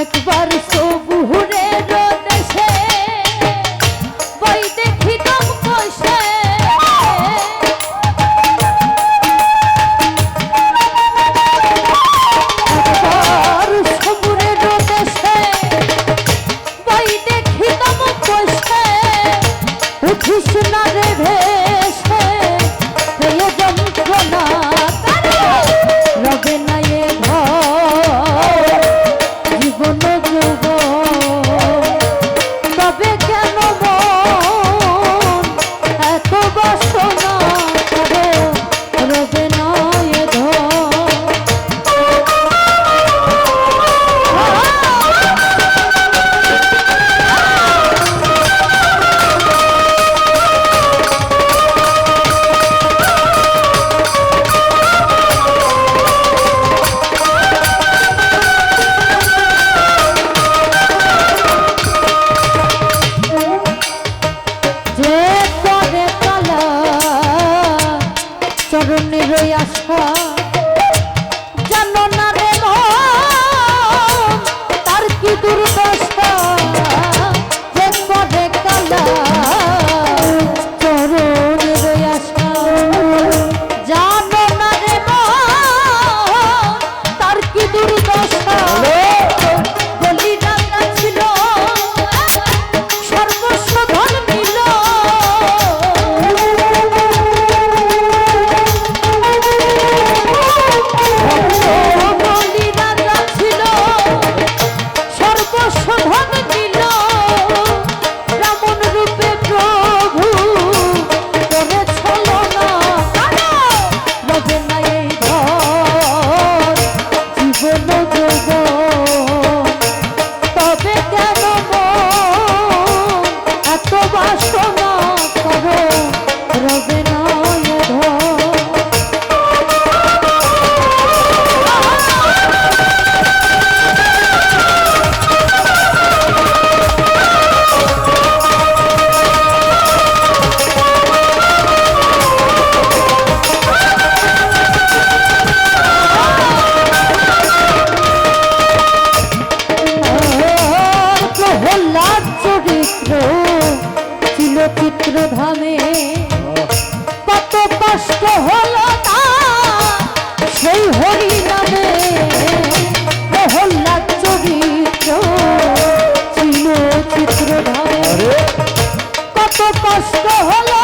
একবার সব নষ্ট হলো না। সেই হরি নামে মহল্লার চরিত্র ছিল চিত্রধারে কত কষ্ট হলো